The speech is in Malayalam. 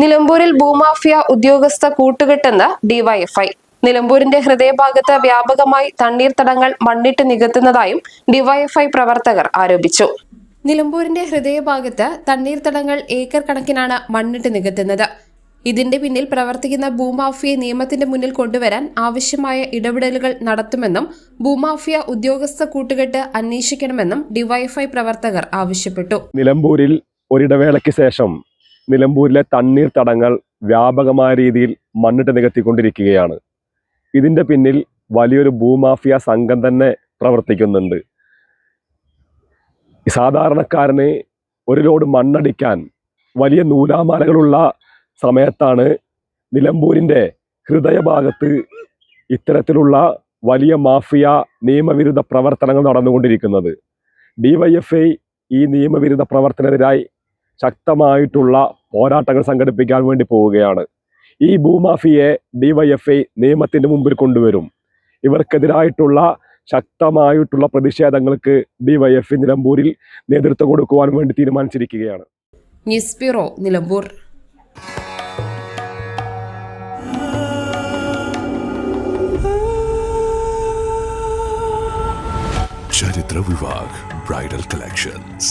നിലമ്പൂരിൽ ഭൂമാഫിയ ഉദ്യോഗസ്ഥ കൂട്ടുകെട്ടെന്ന് ഡിവൈഎഫ്ഐ. നിലമ്പൂരിന്റെ ഹൃദയഭാഗത്ത് വ്യാപകമായി തണ്ണീർത്തടങ്ങൾ മണ്ണിട്ട് നികത്തുന്നതായും ഡിവൈഎഫ്ഐ പ്രവർത്തകർ ആരോപിച്ചു. നിലമ്പൂരിന്റെ ഹൃദയഭാഗത്ത് തണ്ണീർത്തടങ്ങൾ ഏക്കർ കണക്കിനാണ് മണ്ണിട്ട് നികത്തുന്നത്. ഇതിന്റെ പിന്നിൽ പ്രവർത്തിക്കുന്ന ഭൂമാഫിയെ നിയമത്തിന്റെ മുന്നിൽ കൊണ്ടുവരാൻ ആവശ്യമായ ഇടപെടലുകൾ നടത്തുമെന്നും ഭൂമാഫിയ ഉദ്യോഗസ്ഥ കൂട്ടുകെട്ട് അന്വേഷിക്കണമെന്നും ഡിവൈഎഫ്ഐ പ്രവർത്തകർ ആവശ്യപ്പെട്ടു. നിലമ്പൂരിൽ ഒരിടവേളയ്ക്ക് ശേഷം നിലമ്പൂരിലെ തണ്ണീർ തടങ്ങൾ വ്യാപകമായ രീതിയിൽ മണ്ണിട്ട് നികത്തിക്കൊണ്ടിരിക്കുകയാണ്. ഇതിന്റെ പിന്നിൽ വലിയൊരു ഭൂമാഫിയ സംഘം തന്നെ പ്രവർത്തിക്കുന്നുണ്ട്. സാധാരണക്കാരന് ഒരു ലോഡ് മണ്ണടിക്കാൻ വലിയ നൂലാമാലകളുള്ള സമയത്താണ് നിലമ്പൂരിന്റെ ഹൃദയഭാഗത്ത് ഇത്തരത്തിലുള്ള വലിയ മാഫിയ നിയമവിരുദ്ധ പ്രവർത്തനങ്ങൾ നടന്നുകൊണ്ടിരിക്കുന്നത്. ഡിവൈഎഫ്ഐ ഈ നിയമവിരുദ്ധ പ്രവർത്തനത്തിനായി ശക്തമായിട്ടുള്ള പോരാട്ടങ്ങൾ സംഘടിപ്പിക്കാൻ വേണ്ടി പോവുകയാണ്. ഈ ഭൂമാഫിയെ ഡിവൈഎഫ്ഐ നിയമത്തിന്റെ മുമ്പിൽ കൊണ്ടുവരും. ഇവർക്കെതിരായിട്ടുള്ള ശക്തമായിട്ടുള്ള പ്രതിഷേധങ്ങൾക്ക് ഡിവൈഎഫ്ഐ നിലമ്പൂരിൽ നേതൃത്വം കൊടുക്കുവാൻ വേണ്ടി തീരുമാനിച്ചിരിക്കുകയാണ്. News bureau Nilambur. Charithra Vibhag bridal collections.